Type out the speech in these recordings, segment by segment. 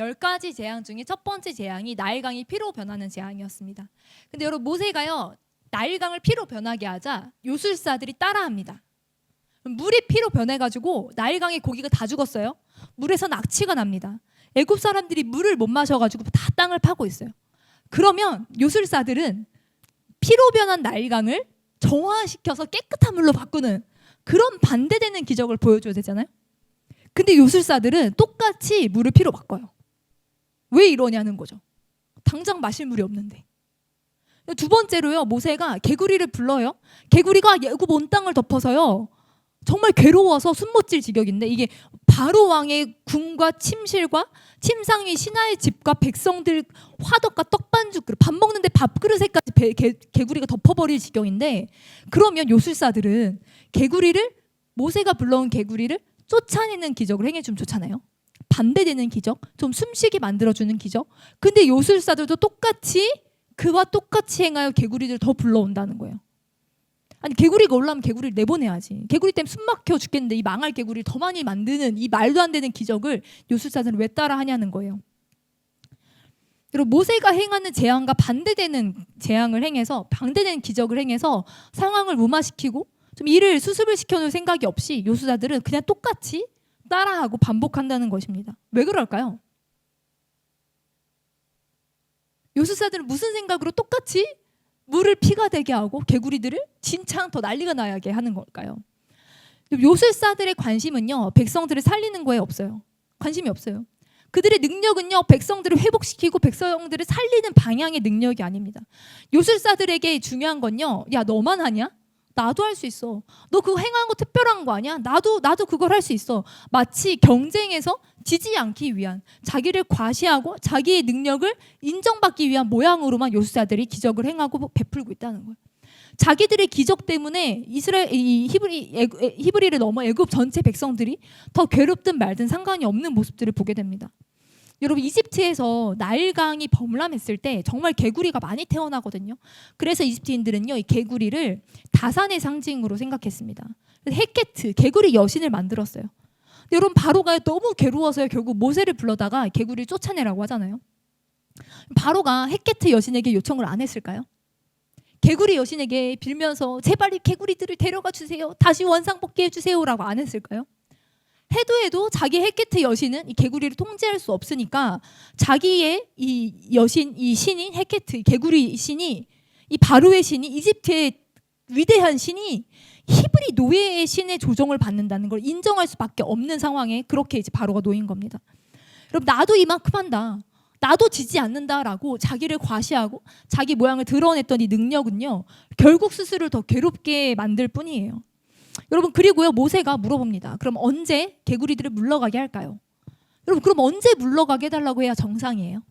열 가지 재앙 중에 첫 번째 재앙이 나일강이 피로 변하는 재앙이었습니다. 근데 여러분 모세가요 나일강을 피로 변하게 하자 요술사들이 따라합니다. 물이 피로 변해가지고 나일강의 고기가 다 죽었어요. 물에서 낙치가 납니다. 애굽 사람들이 물을 못 마셔가지고 다 땅을 파고 있어요. 그러면 요술사들은 피로 변한 나일강을 정화시켜서 깨끗한 물로 바꾸는 그런 반대되는 기적을 보여줘야 되잖아요. 근데 요술사들은 똑같이 물을 피로 바꿔요. 왜 이러냐는 거죠. 당장 마실 물이 없는데. 두 번째로요, 모세가 개구리를 불러요. 개구리가 애굽 온 땅을 덮어서요. 정말 괴로워서 숨못질 지경인데 이게 바로 왕의 궁과 침실과 침상 위 신하의 집과 백성들 화덕과 떡반죽 그릇 밥 먹는데 밥그릇에까지 배- 개, 개구리가 덮어버릴 지경인데 그러면 요술사들은 개구리를 모세가 불러온 개구리를 쫓아내는 기적을 행해주면 좋잖아요. 반대되는 기적, 좀 숨쉬게 만들어주는 기적. 근데 요술사들도 똑같이 그와 똑같이 행하여 개구리를 더 불러온다는 거예요. 아니 개구리가 올라오면 개구리를 내보내야지. 개구리 때문에 숨 막혀 죽겠는데 이 망할 개구리를 더 많이 만드는 이 말도 안 되는 기적을 요술사들은 왜 따라 하냐는 거예요. 그리고 모세가 행하는 재앙과 반대되는 재앙을 행해서 반대되는 기적을 행해서 상황을 무마시키고 좀 일을 수습을 시켜놓을 생각이 없이 요술사들은 그냥 똑같이 따라하고 반복한다는 것입니다. 왜 그럴까요? 요술사들은 무슨 생각으로 똑같이 물을 피가 되게 하고 개구리들을 진창 더 난리가 나게 하는 걸까요? 요술사들의 관심은요 백성들을 살리는 거에 없어요. 관심이 없어요. 그들의 능력은요 백성들을 회복시키고 백성들을 살리는 방향의 능력이 아닙니다. 요술사들에게 중요한 건요 야 너만 하냐? 나도 할 수 있어. 너 그거 행한 거 특별한 거 아니야? 나도 나도 그걸 할 수 있어. 마치 경쟁에서 지지 않기 위한 자기를 과시하고 자기의 능력을 인정받기 위한 모양으로만 요술사들이 기적을 행하고 베풀고 있다는 거예요. 자기들의 기적 때문에 이스라엘 이 히브리 애- 히브리를 넘어 애굽 전체 백성들이 더 괴롭든 말든 상관이 없는 모습들을 보게 됩니다. 여러분 이집트에서 나일강이 범람했을 때 정말 개구리가 많이 태어나거든요. 그래서 이집트인들은요 이 개구리를 다산의 상징으로 생각했습니다. 헤케트 개구리 여신을 만들었어요. 여러분 바로가 너무 괴로워서 결국 모세를 불러다가 개구리를 쫓아내라고 하잖아요. 바로가 헤케트 여신에게 요청을 안 했을까요? 개구리 여신에게 빌면서 제발 이 개구리들을 데려가 주세요. 다시 원상복귀해 주세요라고 안 했을까요? 해도 해도 자기 헤케트 여신은 이 개구리를 통제할 수 없으니까 자기의 이 여신 이 신인 헤케트 개구리 신이 이 바로의 신이 이집트의 위대한 신이 히브리 노예의 신의 조정을 받는다는 걸 인정할 수밖에 없는 상황에 그렇게 이제 바로가 놓인 겁니다. 여러분 나도 이만큼 한다. 나도 지지 않는다라고 자기를 과시하고 자기 모양을 드러냈던 이 능력은요 결국 스스로를 더 괴롭게 만들 뿐이에요. 여러분 그리고요 모세가 물어봅니다. 그럼 언제 개구리들을 물러가게 할까요? 여러분 그럼 언제 물러가게 해달라고 해야 정상이에요?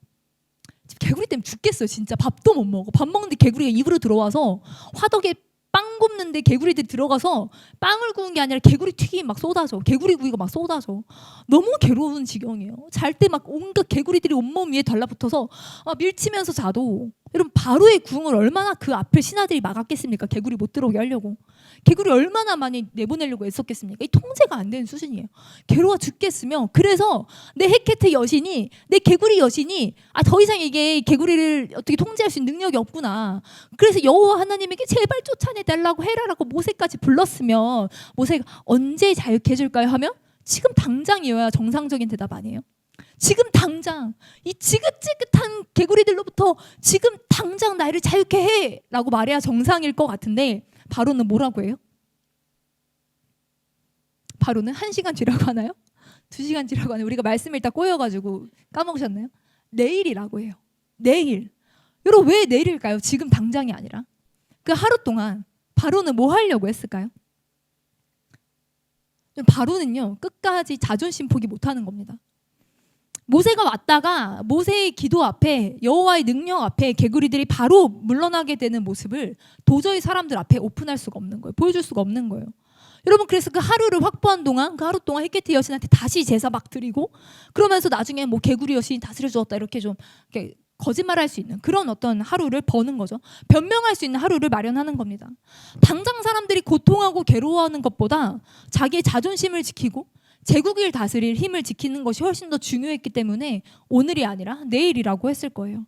개구리 때문에 죽겠어요 진짜 밥도 못 먹어 밥 먹는데 개구리가 입으로 들어와서 화덕에 빵 굽는데 개구리들이 들어가서 빵을 구운 게 아니라 개구리 튀김 막 쏟아져 개구리 구이가 막 쏟아져 너무 괴로운 지경이에요 잘 때 막 온갖 개구리들이 온몸 위에 달라붙어서 아, 밀치면서 자도 여러분 바로의 궁을 얼마나 그 앞을 신하들이 막았겠습니까 개구리 못 들어오게 하려고 개구리 얼마나 많이 내보내려고 애썼겠습니까? 이 통제가 안 되는 수준이에요. 괴로워 죽겠으며 그래서 내 헤케트 여신이 내 개구리 여신이 아 더 이상 이게 개구리를 어떻게 통제할 수 있는 능력이 없구나. 그래서 여호와 하나님에게 제발 쫓아내 달라 고 해라라고 모세까지 불렀으면 모세가 언제 자유케 해줄까요? 하면 지금 당장이어야 정상적인 대답 아니에요? 지금 당장 이 지긋지긋한 개구리들로부터 지금 당장 나를 자유케 해라고 말해야 정상일 것 같은데 바로는 뭐라고 해요? 바로는 한 시간 뒤라고 하나요? 두 시간 뒤라고 하나요? 우리가 말씀 읽다 꼬여가지고 까먹으셨나요? 내일이라고 해요. 내일. 여러분 왜 내일일까요? 지금 당장이 아니라 그 하루 동안 바로는 뭐 하려고 했을까요? 바로는요 끝까지 자존심 포기 못하는 겁니다. 모세가 왔다가 모세의 기도 앞에 여호와의 능력 앞에 개구리들이 바로 물러나게 되는 모습을 도저히 사람들 앞에 오픈할 수가 없는 거예요. 보여줄 수가 없는 거예요. 여러분 그래서 그 하루를 확보한 동안 그 하루 동안 헤케트 여신한테 다시 제사 막 드리고 그러면서 나중에 뭐 개구리 여신이 다스려 주었다 이렇게 좀 이렇게 거짓말할 수 있는 그런 어떤 하루를 버는 거죠. 변명할 수 있는 하루를 마련하는 겁니다. 당장 사람들이 고통하고 괴로워하는 것보다 자기의 자존심을 지키고 제국을 다스릴 힘을 지키는 것이 훨씬 더 중요했기 때문에 오늘이 아니라 내일이라고 했을 거예요.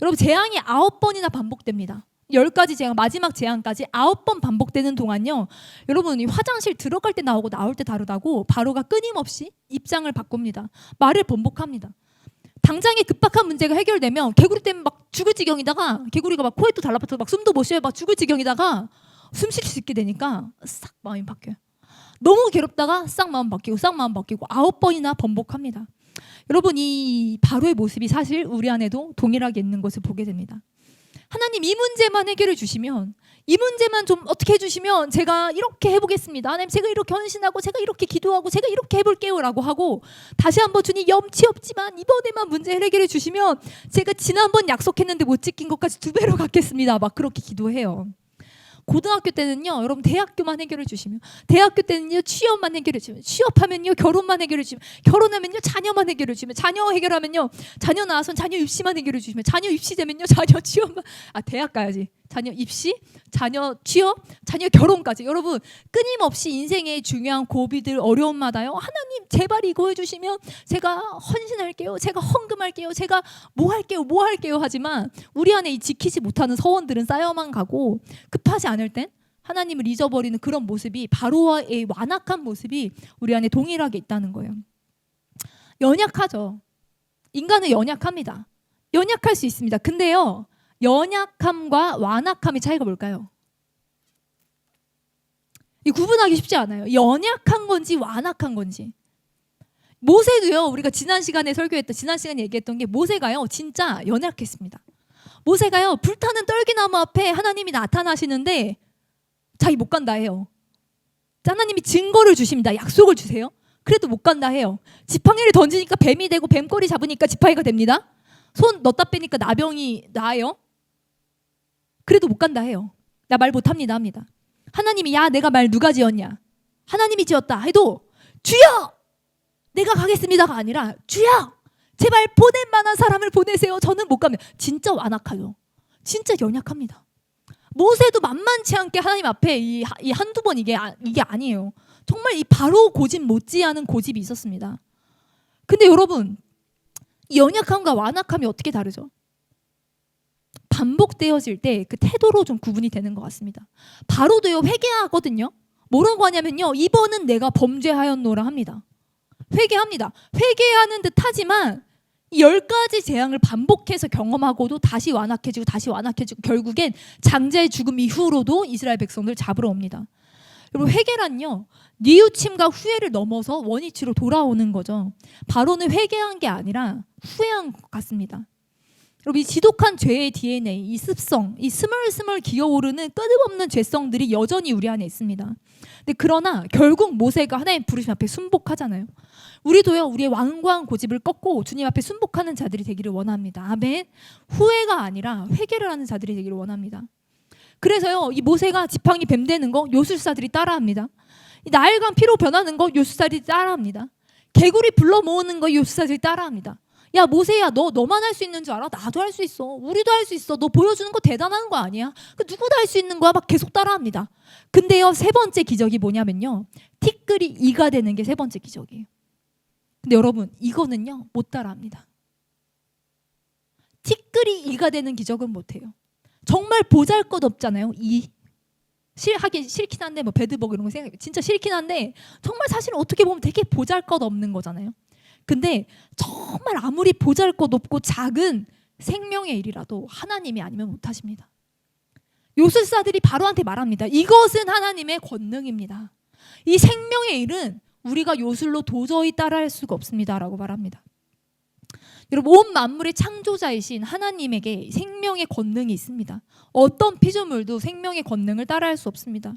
여러분 재앙이 아홉 번이나 반복됩니다. 열 가지 재앙 마지막 재앙까지 아홉 번 반복되는 동안요. 여러분 이 화장실 들어갈 때 나오고 나올 때 다르다고 바로가 끊임없이 입장을 바꿉니다. 말을 번복합니다. 당장에 급박한 문제가 해결되면 개구리 때문에 막 죽을 지경이다가 개구리가 막 코에도 달라붙어 막 숨도 못 쉬어 막 죽을 지경이다가 숨 쉴 수 있게 되니까 싹 마음이 바뀌어요. 너무 괴롭다가 싹 마음 바뀌고 싹 마음 바뀌고 아홉 번이나 번복합니다. 여러분 이 바로의 모습이 사실 우리 안에도 동일하게 있는 것을 보게 됩니다. 하나님 이 문제만 해결해 주시면 이 문제만 좀 어떻게 해주시면 제가 이렇게 해보겠습니다. 하나님 제가 이렇게 헌신하고 제가 이렇게 기도하고 제가 이렇게 해볼게요라고 하고 다시 한번 주님 염치 없지만 이번에만 문제 해결해 주시면 제가 지난번 약속했는데 못 지킨 것까지 두 배로 갚겠습니다. 막 그렇게 기도해요. 고등학교 때는요, 여러분 대학교만 해결해 주시면, 대학교 때는요 취업만 해결해 주시면, 취업하면요 결혼만 해결해 주시면, 결혼하면요 자녀만 해결해 주시면, 자녀 해결하면요 자녀 낳아서 자녀 입시만 해결해 주시면, 자녀 입시 되면요 자녀 취업만, 아 대학 가야지, 자녀 입시, 자녀 취업, 자녀 결혼까지. 여러분 끊임없이 인생의 중요한 고비들 어려움마다요 하나님 제발 이거 해주시면 제가 헌신할게요, 제가 헌금할게요, 제가 뭐 할게요, 뭐 할게요 하지만 우리 안에 이 지키지 못하는 서원들은 쌓여만 가고 급하지 않을 땐 하나님을 잊어버리는 그런 모습이 바로의 완악한 모습이 우리 안에 동일하게 있다는 거예요. 연약하죠. 인간은 연약합니다. 연약할 수 있습니다. 근데요. 연약함과 완악함의 차이가 뭘까요? 이 구분하기 쉽지 않아요. 연약한 건지 완악한 건지. 모세도요. 우리가 지난 시간에 설교했던 지난 시간에 얘기했던 게 모세가요. 진짜 연약했습니다. 모세가요. 불타는 떨기나무 앞에 하나님이 나타나시는데 자기 못 간다 해요. 하나님이 증거를 주십니다. 약속을 주세요. 그래도 못 간다 해요. 지팡이를 던지니까 뱀이 되고 뱀꼬리 잡으니까 지팡이가 됩니다. 손 넣다 빼니까 나병이 나요. 그래도 못 간다 해요. 나 말 못합니다 합니다. 하나님이 야 내가 말 누가 지었냐? 하나님이 지었다 해도 주여 내가 가겠습니다가 아니라 주여 제발 보낼 만한 사람 완악하죠. 진짜 연약합니다. 모세도 만만치 않게 하나님 앞에 이, 이 한두 번 이게 아- 이게 아니에요. 정말 이 바로 고집 못지않은 고집이 있었습니다. 근데 여러분 이 연약함과 완악함이 어떻게 다르죠? 반복되어질 때 그 태도로 좀 구분이 되는 것 같습니다. 바로도요 회개하거든요. 뭐라고 하냐면요 이번은 내가 범죄하였노라 합니다. 회개합니다. 회개하는 듯 하지만 이 열 가지 재앙을 반복해서 경험하고도 다시 완악해지고 다시 완악해지고 결국엔 장자의 죽음 이후로도 이스라엘 백성들 잡으러 옵니다. 여러분 회개란요 뉘우침과 후회를 넘어서 원위치로 돌아오는 거죠. 바로는 회개한 게 아니라 후회한 것 같습니다. 여러분 이 지독한 죄의 DNA, 이 습성, 이 스멀스멀 기어오르는 끊임없는 죄성들이 여전히 우리 안에 있습니다. 근데 그러나 결국 모세가 하나님 부르심 앞에 순복하잖아요. 우리도요 우리의 완고한 고집을 꺾고 주님 앞에 순복하는 자들이 되기를 원합니다. 아멘. 후회가 아니라 회개를 하는 자들이 되기를 원합니다. 그래서요 이 모세가 지팡이 뱀 되는 거 요술사들이 따라합니다. 이 나일강 피로 변하는 거 요술사들이 따라합니다. 개구리 불러 모으는 거 요술사들이 따라합니다. 야 모세야 너 너만 할 수 있는 줄 알아? 나도 할 수 있어. 우리도 할 수 있어. 너 보여주는 거 대단한 거 아니야? 그 누구도 할 수 있는 거야? 막 계속 따라합니다. 근데요 세 번째 기적이 뭐냐면요 티끌이 이가 되는 게 세 번째 기적이에요. 근데 여러분 이거는요 못 따라합니다. 티끌이 이가 되는 기적은 못해요. 정말 보잘것없잖아요. 이 실 하기 싫긴 한데 뭐 배드버그 이런 거 생각 진짜 싫긴 한데 정말 사실 어떻게 보면 되게 보잘것없는 거잖아요. 근데 정말 아무리 보잘 것 없고 작은 생명의 일이라도 하나님이 아니면 못하십니다. 요술사들이 바로한테 말합니다. 이것은 하나님의 권능입니다. 이 생명의 일은 우리가 요술로 도저히 따라할 수가 없습니다라고 말합니다. 여러분 온 만물의 창조자이신 하나님에게 생명의 권능이 있습니다. 어떤 피조물도 생명의 권능을 따라할 수 없습니다.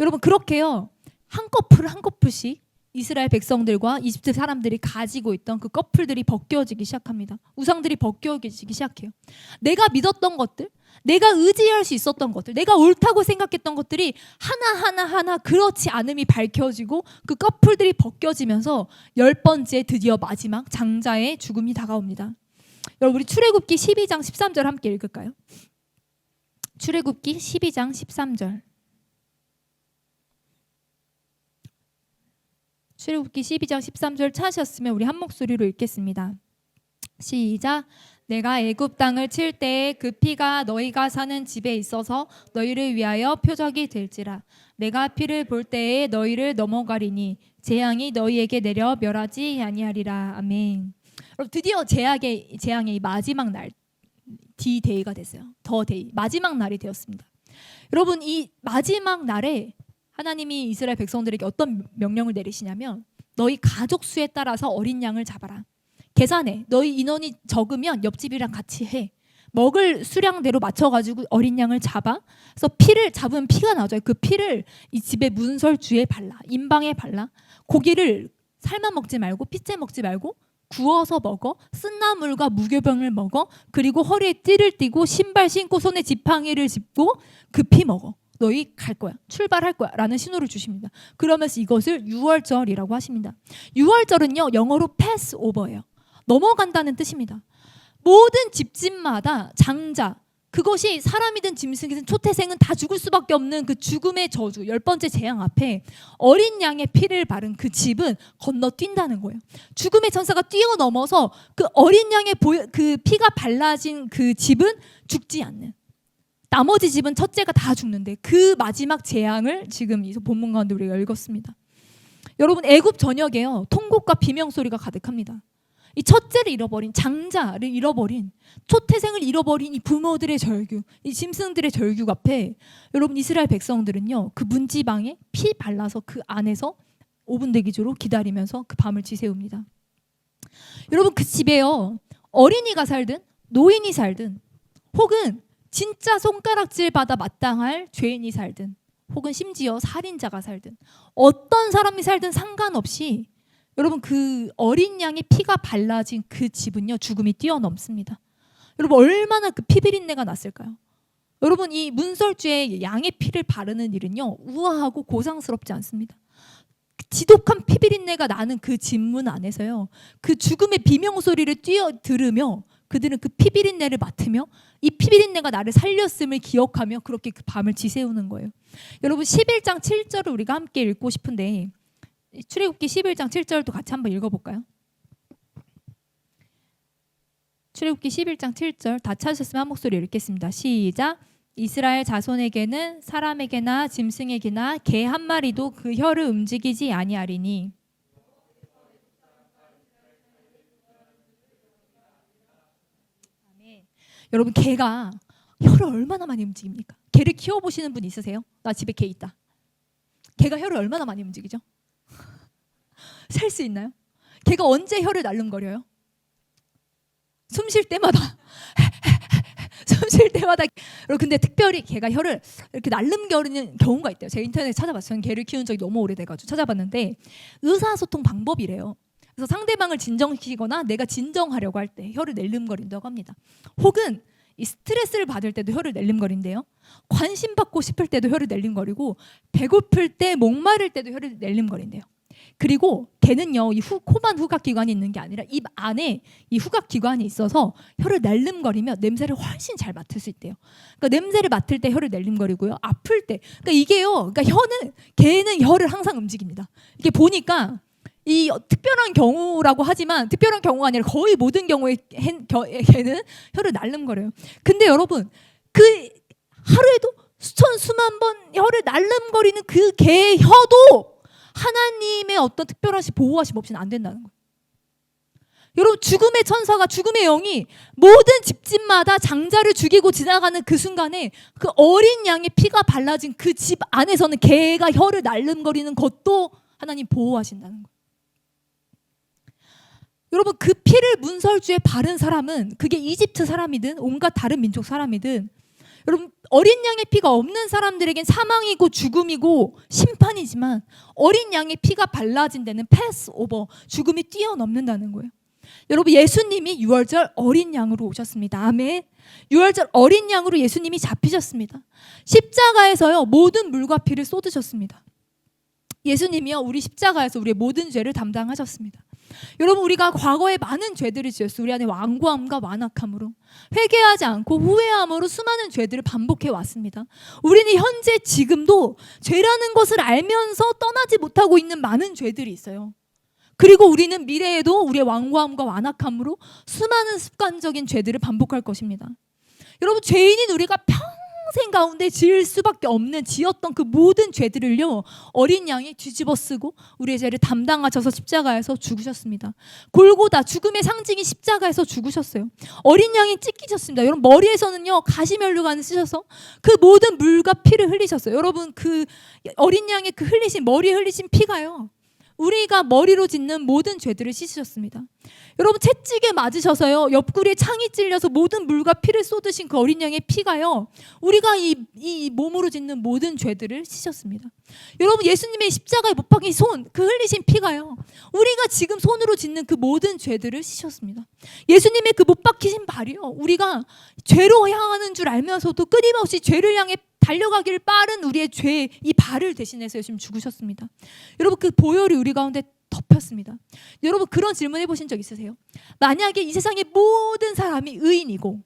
여러분 그렇게요 한 커플 한 커플씩 이스라엘 백성들과 이집트 사람들이 가지고 있던 그 커플들이 벗겨지기 시작합니다. 우상들이 벗겨지기 시작해요. 내가 믿었던 것들, 내가 의지할 수 있었던 것들, 내가 옳다고 생각했던 것들이 하나 하나 하나 그렇지 않음이 밝혀지고 그 커플들이 벗겨지면서 열 번째 드디어 마지막 장자의 죽음이 다가옵니다. 여러분 우리 출애굽기 12장 13절 함께 읽을까요? 출애굽기 12장 13절. 출애굽기 12장 13절 찾으셨으면 우리 한 목소리로 읽겠습니다. 시작. 내가 애굽 땅을 칠 때에 그 피가 너희가 사는 집에 있어서 너희를 위하여 표적이 될지라. 내가 피를 볼 때에 너희를 넘어가리니 재앙이 너희에게 내려 멸하지 아니하리라. 아멘. 여러분 드디어 재앙의 재앙의 이 마지막 날 D-데이가 됐어요. 더 데이 마지막 날이 되었습니다. 여러분 이 마지막 날에 하나님이 이스라엘 백성들에게 어떤 명령을 내리시냐면 너희 가족 수에 따라서 어린 양을 잡아라. 계산해. 너희 인원이 적으면 옆집이랑 같이 해. 먹을 수량대로 맞춰가지고 어린 양을 잡아. 그래서 피를 잡으면 피가 나죠. 그 피를 이 집의 문설주에 발라. 인방에 발라. 고기를 삶아 먹지 말고 피째 먹지 말고 구워서 먹어. 쓴나물과 무교병을 먹어. 그리고 허리에 띠를 띠고 신발 신고 손에 지팡이를 짚고 그피 먹어. 너희 갈 거야. 출발할 거야. 라는 신호를 주십니다. 그러면서 이것을 유월절이라고 하십니다. 유월절은요, 영어로 패스 오버예요. 넘어간다는 뜻입니다. 모든 집집마다 장자, 그것이 사람이든 짐승이든 초태생은 다 죽을 수밖에 없는 그 죽음의 저주, 열 번째 재앙 앞에 어린 양의 피를 바른 그 집은 건너뛴다는 거예요. 죽음의 천사가 뛰어넘어서 그 어린 양의 그 피가 발라진 그 집은 죽지 않는. 나머지 집은 첫째가 다 죽는데 그 마지막 재앙을 지금 이 본문 가운데 우리가 읽었습니다. 여러분 애굽 전역에요 통곡과 비명 소리가 가득합니다. 이 첫째를 잃어버린 장자를 잃어버린 초태생을 잃어버린 이 부모들의 절규, 이 짐승들의 절규 앞에 여러분 이스라엘 백성들은요 그 문지방에 피 발라서 그 안에서 5분 대기조로 기다리면서 그 밤을 지새웁니다. 여러분 그 집에요 어린이가 살든 노인이 살든 혹은 진짜 손가락질 받아 마땅할 죄인이 살든 혹은 심지어 살인자가 살든 어떤 사람이 살든 상관없이 여러분 그 어린 양의 피가 발라진 그 집은요 죽음이 뛰어넘습니다. 여러분 얼마나 그 피비린내가 났을까요? 여러분 이 문설주에 양의 피를 바르는 일은요 우아하고 고상스럽지 않습니다. 지독한 피비린내가 나는 그 집문 안에서요 그 죽음의 비명 소리를 뛰어 들으며 그들은 그 피비린내를 맡으며 이 피비린내가 나를 살렸음을 기억하며 그렇게 그 밤을 지새우는 거예요. 여러분 11장 7절을 우리가 함께 읽고 싶은데 출애굽기 11장 7절도 같이 한번 읽어볼까요? 출애굽기 11장 7절 다 찾으셨으면 한 목소리 읽겠습니다. 시작. 이스라엘 자손에게는 사람에게나 짐승에게나 개 한 마리도 그 혀를 움직이지 아니하리니 아멘. 여러분 개가 혀를 얼마나 많이 움직입니까? 개를 키워 보시는 분 있으세요? 나 집에 개 있다. 개가 혀를 얼마나 많이 움직이죠? 셀 수 있나요? 걔가 언제 혀를 날름거려요? 숨 쉴 때마다 숨 쉴 때마다 근데 특별히 걔가 혀를 이렇게 날름거리는 경우가 있대요. 제가 인터넷에 찾아봤어요. 개를 키운 적이 너무 오래돼가지고 찾아봤는데 의사소통 방법이래요. 그래서 상대방을 진정시키거나 내가 진정하려고 할 때 혀를 낼름거린다고 합니다. 혹은 이 스트레스를 받을 때도 혀를 낼름거린대요. 관심 받고 싶을 때도 혀를 낼름거리고 배고플 때 목마를 때도 혀를 낼름거린대요. 그리고 개는요 이 후, 코만 후각 기관이 있는 게 아니라 입 안에 이 후각 기관이 있어서 혀를 날름거리면 냄새를 훨씬 잘 맡을 수 있대요. 그러니까 냄새를 맡을 때 혀를 날름거리고요. 아플 때 그러니까 이게요. 그러니까 혀는 개는 혀를 항상 움직입니다. 이게 보니까 이 특별한 경우라고 하지만 특별한 경우가 아니라 거의 모든 경우에 개는 혀를 날름거려요. 근데 여러분 그 하루에도 수천 수만 번 혀를 날름거리는 그 개의 혀도 하나님의 어떤 특별하신 보호하심 없이는 안 된다는 거예요. 여러분 죽음의 천사가 죽음의 영이 모든 집집마다 장자를 죽이고 지나가는 그 순간에 그 어린 양의 피가 발라진 그 집 안에서는 개가 혀를 날름거리는 것도 하나님 보호하신다는 거예요. 여러분 그 피를 문설주에 바른 사람은 그게 이집트 사람이든 온갖 다른 민족 사람이든 여러분 어린 양의 피가 없는 사람들에겐 사망이고 죽음이고 심판이지만 어린 양의 피가 발라진 데는 패스 오버 죽음이 뛰어넘는다는 거예요. 여러분 예수님이 유월절 어린 양으로 오셨습니다. 아멘. 유월절 어린 양으로 예수님이 잡히셨습니다. 십자가에서요 모든 물과 피를 쏟으셨습니다. 예수님이요 우리 십자가에서 우리의 모든 죄를 담당하셨습니다. 여러분 우리가 과거에 많은 죄들을 지었어요. 우리 안에 완고함과 완악함으로 회개하지 않고 후회함으로 수많은 죄들을 반복해 왔습니다. 우리는 현재 지금도 죄라는 것을 알면서 떠나지 못하고 있는 많은 죄들이 있어요. 그리고 우리는 미래에도 우리의 완고함과 완악함으로 수많은 습관적인 죄들을 반복할 것입니다. 여러분 죄인인 우리가 평생 가운데 지을 수밖에 없는 지었던 그 모든 죄들을요 어린 양이 뒤집어 쓰고 우리의 죄를 담당하셔서 십자가에서 죽으셨습니다. 골고다 죽음의 상징이 십자가에서 죽으셨어요. 어린 양이 찢기셨습니다. 여러분 머리에서는요 가시면류관을 쓰셔서 그 모든 물과 피를 흘리셨어요. 여러분 그 어린 양의 그 흘리신 머리에 흘리신 피가요. 우리가 머리로 짓는 모든 죄들을 씻으셨습니다. 여러분 채찍에 맞으셔서요 옆구리에 창이 찔려서 모든 물과 피를 쏟으신 그 어린 양의 피가요 우리가 이, 이 몸으로 짓는 모든 죄들을 씻었습니다. 여러분 예수님의 십자가에 못 박힌 손 그 흘리신 피가요 우리가 지금 손으로 짓는 그 모든 죄들을 씻었습니다. 예수님의 그 못 박히신 발이요 우리가 죄로 향하는 줄 알면서도 끊임없이 죄를 향해 달려가기를 빠른 우리의 죄 이 발을 대신해서 예수님 죽으셨습니다. 여러분 그 보혈이 우리 가운데 덮였습니다. 여러분 그런 질문 해보신 적 있으세요? 만약에 이 세상의 모든 사람이 의인이고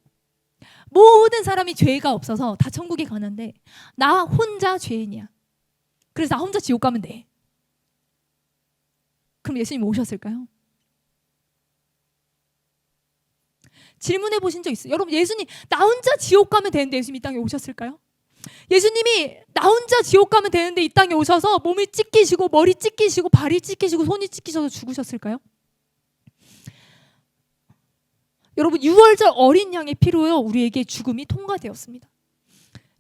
모든 사람이 죄가 없어서 다 천국에 가는데 나 혼자 죄인이야. 그래서 나 혼자 지옥 가면 돼. 그럼 예수님 오셨을까요? 질문해 보신 적 있어요? 여러분 예수님 나 혼자 지옥 가면 되는데 예수님 이 땅에 오셨을까요? 예수님이 나 혼자 지옥 가면 되는데 이 땅에 오셔서 몸이 찢기시고 머리 찢기시고 발이 찢기시고 손이 찢기셔서 죽으셨을까요? 여러분 6월절 어린 양의 피로요 우리에게 죽음이 통과되었습니다.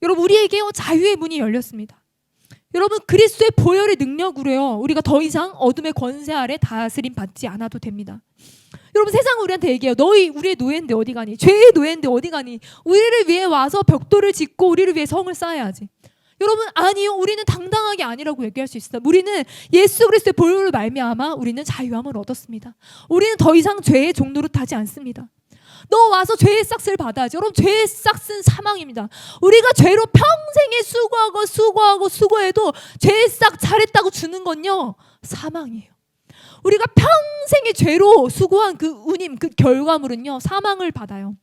여러분 우리에게요 자유의 문이 열렸습니다. 여러분 그리스도의 보혈의 능력으로요 우리가 더 이상 어둠의 권세 아래 다스림 받지 않아도 됩니다. 여러분 세상 우리한테 얘기해요. 너희 우리의 노예인데 어디 가니? 죄의 노예인데 어디 가니? 우리를 위해 와서 벽돌을 짓고 우리를 위해 성을 쌓아야지. 여러분 아니요. 우리는 당당하게 아니라고 얘기할 수 있습니다. 우리는 예수 그리스도의 보혈을 말미암아 우리는 자유함을 얻었습니다. 우리는 더 이상 죄의 종로로 타지 않습니다. 너 와서 죄의 싹스를 받아야지. 여러분 죄의 싹스는 사망입니다. 우리가 죄로 평생에 수고하고 수고하고 수고해도 죄의 싹 잘했다고 주는 건요 사망이에요. 우리가 평생의 죄로 수고한 그 운임, 그 결과물은요, 사망을 받아요.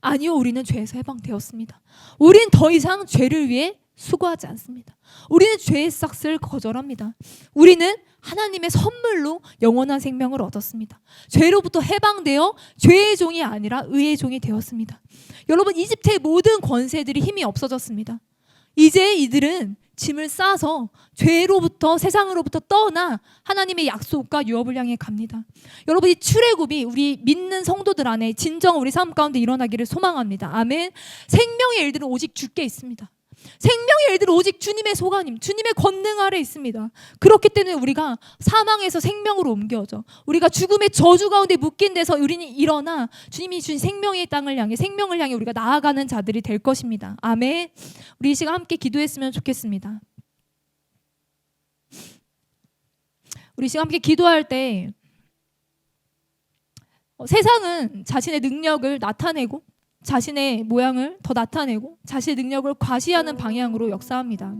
아니요, 우리는 죄에서 해방되었습니다. 우리는 더 이상 죄를 위해 수고하지 않습니다. 우리는 죄의 싹을 거절합니다. 우리는 하나님의 선물로 영원한 생명을 얻었습니다. 죄로부터 해방되어 죄의 종이 아니라 의의 종이 되었습니다. 여러분, 이집트의 모든 권세들이 힘이 없어졌습니다. 이제 이들은 짐을 싸서 죄로부터 세상으로부터 떠나 하나님의 약속과 유업을 향해 갑니다. 여러분 이 출애굽이 우리 믿는 성도들 안에 진정 우리 삶 가운데 일어나기를 소망합니다. 아멘. 생명의 일들은 오직 주께 있습니다. 생명의 일들은 오직 주님의 소관임, 주님의 권능 아래 있습니다. 그렇기 때문에 우리가 사망에서 생명으로 옮겨져. 우리가 죽음의 저주 가운데 묶인 데서 우리는 일어나 주님이 주신 생명의 땅을 향해 생명을 향해 우리가 나아가는 자들이 될 것입니다. 아멘. 우리 이 시간 함께 기도했으면 좋겠습니다. 우리 이 시간 함께 기도할 때 어, 세상은 자신의 능력을 나타내고 자신의 모양을 더 나타내고 자신의 능력을 과시하는 방향으로 역사합니다.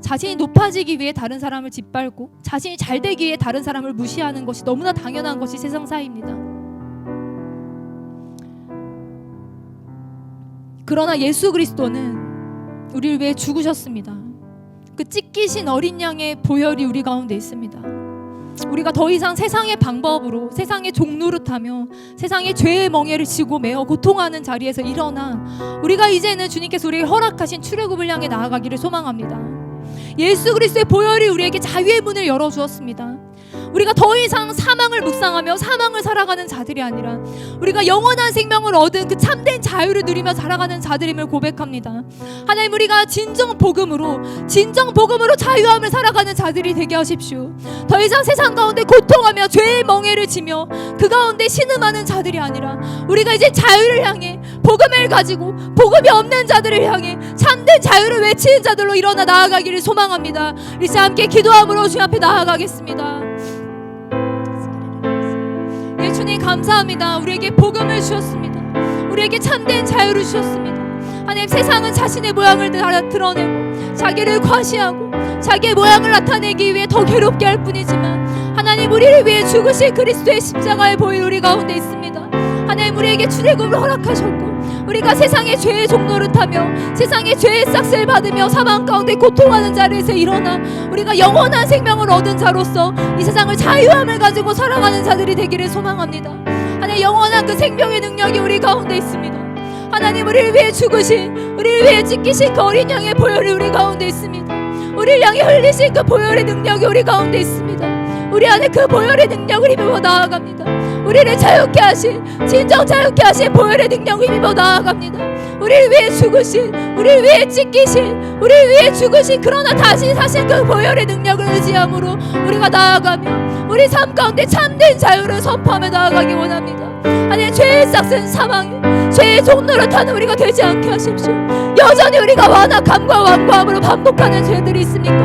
자신이 높아지기 위해 다른 사람을 짓밟고 자신이 잘 되기 위해 다른 사람을 무시하는 것이 너무나 당연한 것이 세상사입니다. 그러나 예수 그리스도는 우리를 위해 죽으셨습니다. 그 찢기신 어린 양의 보혈이 우리 가운데 있습니다. 우리가 더 이상 세상의 방법으로 세상의 종노릇하며 세상의 죄의 멍에를 지고 매어 고통하는 자리에서 일어나 우리가 이제는 주님께서 우리에게 허락하신 출애굽을 향해 나아가기를 소망합니다. 예수 그리스도의 보혈이 우리에게 자유의 문을 열어 주었습니다. 우리가 더 이상 사망을 묵상하며 사망을 살아가는 자들이 아니라 우리가 영원한 생명을 얻은 그 참된 자유를 누리며 살아가는 자들임을 고백합니다. 하나님 우리가 진정 복음으로 진정 복음으로 자유함을 살아가는 자들이 되게 하십시오. 더 이상 세상 가운데 고통하며 죄의 멍에를 지며 그 가운데 신음하는 자들이 아니라 우리가 이제 자유를 향해 복음을 가지고 복음이 없는 자들을 향해 참된 자유를 외치는 자들로 일어나 나아가기를 소망합니다. 이제 함께 기도함으로 주 앞에 나아가겠습니다. 예, 주님 감사합니다. 우리에게 복음을 주셨습니다. 우리에게 참된 자유를 주셨습니다. 하나님 세상은 자신의 모양을 드러내고 자기를 과시하고 자기의 모양을 나타내기 위해 더 괴롭게 할 뿐이지만 하나님 우리를 위해 죽으신 그리스도의 십자가의 보혈 우리 가운데 있습니다. 하나님 우리에게 출애굽을 허락하셨고 우리가 세상의 죄의 종로를 타며 세상의 죄의 싹을 받으며 사망 가운데 고통하는 자리에서 일어나 우리가 영원한 생명을 얻은 자로서 이 세상을 자유함을 가지고 살아가는 자들이 되기를 소망합니다. 하나님 영원한 그 생명의 능력이 우리 가운데 있습니다. 하나님 우리를 위해 죽으신 우리를 위해 찢기신 그 어린 양의 보혈이 우리 가운데 있습니다. 우리를 향해 흘리신 그 보혈의 능력이 우리 가운데 있습니다. 우리 안에 그 보혈의 능력을 힘입어 나아갑니다. 우리를 자유케 하신 진정 자유케 하신 보혈의 능력을 힘입어 나아갑니다. 우리를 위해 죽으신 우리를 위해 찢기신 우리를 위해 죽으신 그러나 다시 사신 그 보혈의 능력을 의지함으로 우리가 나아가며 우리 삶 가운데 참된 자유를 선포하며 나아가기 원합니다. 아니 죄의 싹은 사망이 죄의 종로를 타는 우리가 되지 않게 하십시오. 여전히 우리가 완악함과 완고함으로 반복하는 죄들이 있습니까?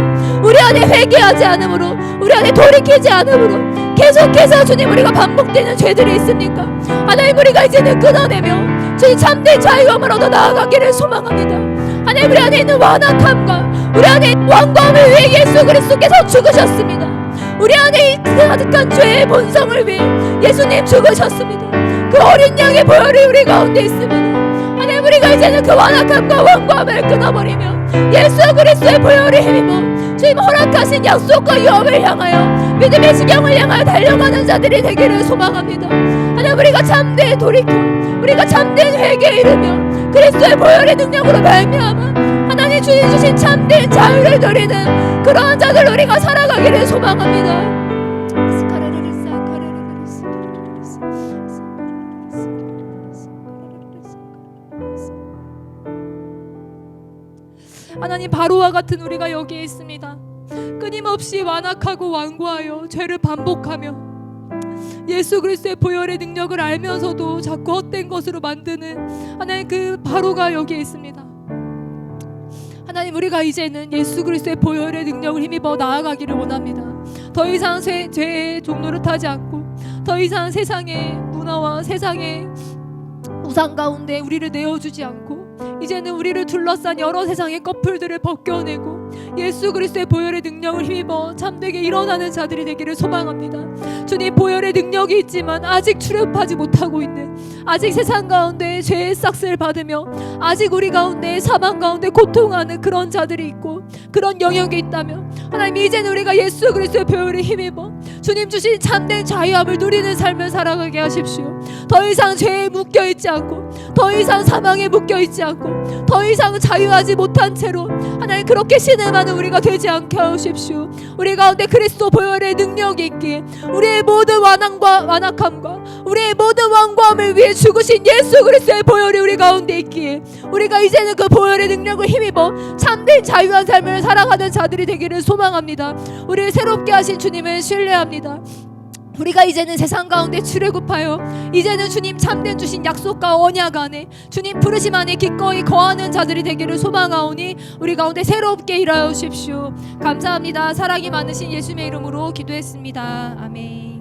우리 안에 회개하지 않으므로 우리 안에 돌이키지 않으므로 계속해서 주님 우리가 반복되는 죄들이 있습니까? 하나님 우리가 이제는 끊어내며 주님 참된 자유함을 얻어 나아가기를 소망합니다. 하나님 우리 안에 있는 완악함과 우리 안에 있는 완고함을 위해 예수 그리스도께서 죽으셨습니다. 우리 안에 가득한 죄의 본성을 위해 예수님 죽으셨습니다. 그 어린 양의 보혈이 우리 가운데 있습니다. 이제는 그 완악함과 완고함을 끊어버리며 예수 그리스도의 보혈을 힘입어 주님 허락하신 약속과 유업을 향하여 믿음의 지경을 향하여 달려가는 자들이 되기를 소망합니다. 하나님 우리가 참된 돌이켜 우리가 참된 회개에 이르며 그리스도의 보혈의 능력으로 말미암아 하나님 주님 주신 참된 자유를 누리는 그러한 자들 우리가 살아가기를 소망합니다. 하나님 바로와 같은 우리가 여기에 있습니다. 끊임없이 완악하고 완고하여 죄를 반복하며 예수 그리스도의 보혈의 능력을 알면서도 자꾸 헛된 것으로 만드는 하나님 그 바로가 여기에 있습니다. 하나님 우리가 이제는 예수 그리스도의 보혈의 능력을 힘입어 나아가기를 원합니다. 더 이상 쇠, 죄의 종로를 타지 않고 더 이상 세상의 문화와 세상의 우상 가운데 우리를 내어주지 않고 이제는 우리를 둘러싼 여러 세상의 커플들을 벗겨내고 예수 그리스도의 보혈의 능력을 힘입어 참되게 일어나는 자들이 되기를 소망합니다. 주님 보혈의 능력이 있지만 아직 출애굽하지 못하고 있는 아직 세상 가운데 죄의 싹스를 받으며 아직 우리 가운데 사망 가운데 고통하는 그런 자들이 있고 그런 영역이 있다면 하나님 이제는 우리가 예수 그리스도의 보혈을 힘입어 주님 주신 참된 자유함을 누리는 삶을 살아가게 하십시오. 더 이상 죄에 묶여 있지 않고 더 이상 사망에 묶여 있지 않고 더 이상 자유하지 못한 채로 하나님 그렇게 신음하는 우리가 되지 않게 하십시오. 우리 가운데 그리스도 보혈의 능력이 있기에 우리의 모든 완악과 완악함과 우리의 모든 완고함을 위해 죽으신 예수 그리스도의 보혈이 우리 가운데 있기에 우리가 이제는 그 보혈의 능력을 힘입어 참된 자유한 삶을 살아가는 자들이 되기를 소망합니다. 우리를 새롭게 하신 주님을 신뢰합니다. 우리가 이제는 세상 가운데 출애굽하여 이제는 주님 참된 주신 약속과 언약 안에 주님 부르심 안에 기꺼이 거하는 자들이 되기를 소망하오니 우리 가운데 새롭게 일하여 주십시오. 감사합니다. 사랑이 많으신 예수님의 이름으로 기도했습니다. 아멘.